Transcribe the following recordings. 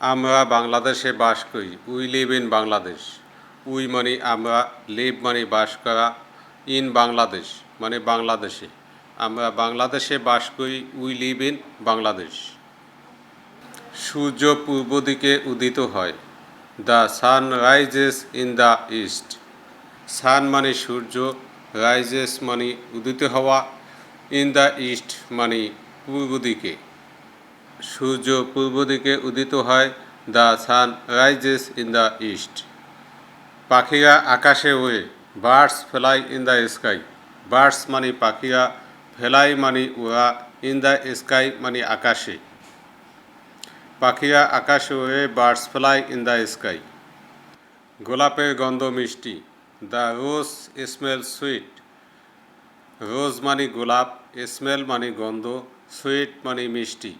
আমরা বাংলাদেশে বাস করি। We live in Bangladesh. We মানে আমরা লিভ মানে বাস করা ইন বাংলাদেশ মানে বাংলাদেশে। আমরা বাংলাদেশে বাস করি, উই লিভ ইন বাংলাদেশ। সূর্য পূর্ব দিকে উদিত হয়। The sun rises in the east. Sun মানে সূর্য, রাইজেস মানে উদিত হওয়া। ইন দ্য ইস্ট মানে পূর্ব দিকে। সূর্য পূর্ব দিকে উদিত হয়, the sun rises in the east. পাখিরা আকাশে ওড়ে birds fly in the sky. Birds মানে পাখিরা, ফেলাই মানে ওরা ইন দ্য স্কাই মানে আকাশে। পাখিরা আকাশে ওড়ে birds fly in the sky. গোলাপের গন্ধ মিষ্টি, the rose smell sweet. Rose মানে গোলাপ, স্মেল মানে গন্ধ, সুইট মানে মিষ্টি।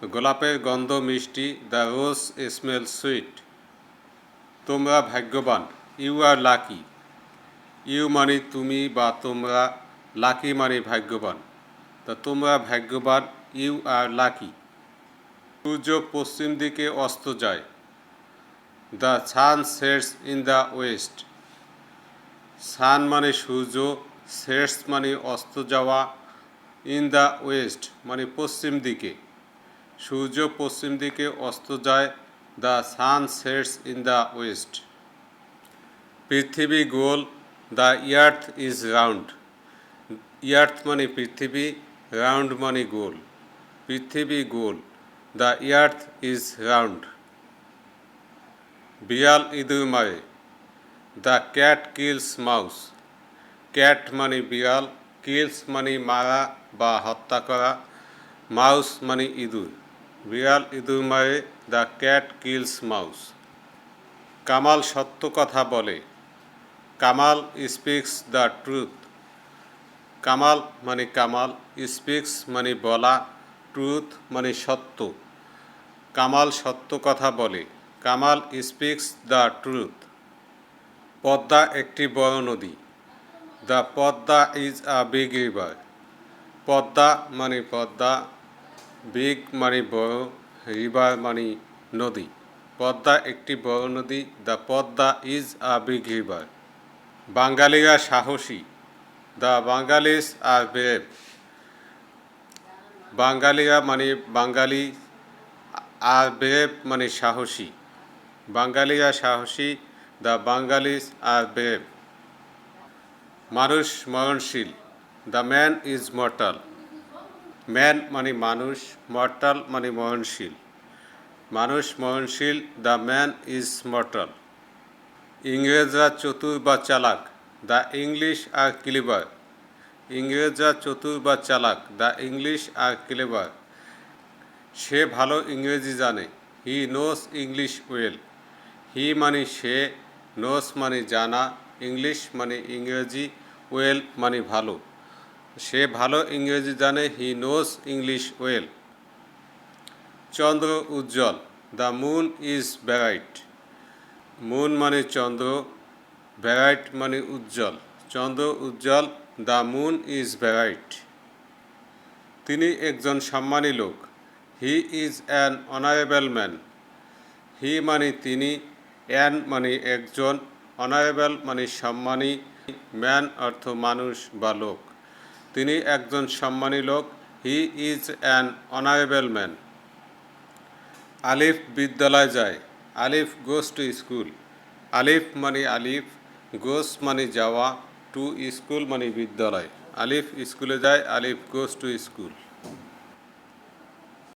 গোলাপের গন্ধ মিষ্টি দ্য রোজ স্মেল সুইট তোমরা ভাগ্যবান ইউ আর লাকি ইউ মানে তুমি বা তোমরা লাকি মানে ভাগ্যবান। তা তোমরা ভাগ্যবান ইউ আর লাকি সূর্য পশ্চিম দিকে অস্ত যায়। The sun sets in the west sun মানে সূর্য সেটস মানে অস্ত যাওয়া। ইন দ্য ওয়েস্ট মানে পশ্চিম দিকে। সূর্য পশ্চিম দিকে অস্ত যায়, the sun sets in the west. পৃথিবী গোল, the earth is round. Earth মানে পৃথিবী, রাউন্ড মানে গোল। পৃথিবী গোল, দ্য ইয়ার্থ ইজ রাউন্ড। বিড়াল ইঁদুর মারে। The cat kills mouse. Cat মানে বিড়াল, কিলস মানে মারা বা হত্যা করা। মাউস মানে ইঁদুর। বিড়াল ইঁদুর মারে the cat kills mouse. Kamal সত্য কথা বলে। Kamal speaks the truth. Kamal মানে কামাল, স্পিক্স মানে বলা, ট্রুথ মানে সত্য। কামাল সত্য কথা বলে। Kamal speaks the truth. Padma একটি বড় নদী। The Padma is a big river. Padma মানে পদ্মা বিগ মানে বড় রিভার মানে নদী। পদ্মা একটি বড় নদী। The Padma is a big river. বাঙালিরা সাহসী। দ্য বাঙালিস আর ব্রেভ বাঙালিরা মানে বাঙালি, আর ব্রেভ মানে সাহসী। বাঙালিরা সাহসী, দ্য বাঙালিস আর ব্রেভ মানুষ মরণশীল। The man is mortal. Man মানে মানুষ, মর্টাল মানে মরণশীল মানুষ মরণশীল দ্য ম্যান ইজ মর্টাল। ইংরেজরা চতুর বা চালাক, দ্য ইংলিশ আর ক্লিবার ইংরেজরা চতুর বা চালাক, দ্য ইংলিশ আর ক্লেভার। সে ভালো ইংরেজি জানে, হি নোস ইংলিশ ওয়েল। হি মানে সে, নোস মানে জানা, ইংলিশ মানে ইংরেজি, ওয়েল মানে ভালো। সে ভালো ইংরেজি জানে হি নোস ইংলিশ ওয়েল চন্দ্র উজ্জ্বল the moon is bright moon মানে চন্দ্র ব্যারাইট মানে উজ্জ্বল। চন্দ্র উজ্জ্বল দ্য মুন ইজ ব্যারাইট তিনি একজন সম্মানী লোক। He is an honourable man he মানে তিনি অ্যান মানে একজন অনারেবল মানে সম্মানী। ম্যান অর্থ মানুষ বা লোক। তিনি একজন সম্মানী লোক। He is an honourable man. Alif বিদ্যালয় যায়। আলিফ গোস টু স্কুল। আলিফ মানে আলিফ, গোস মানে যাওয়া, টু স্কুল মানে বিদ্যালয়। আলিফ স্কুলে যায়, আলিফ গোস টু স্কুল।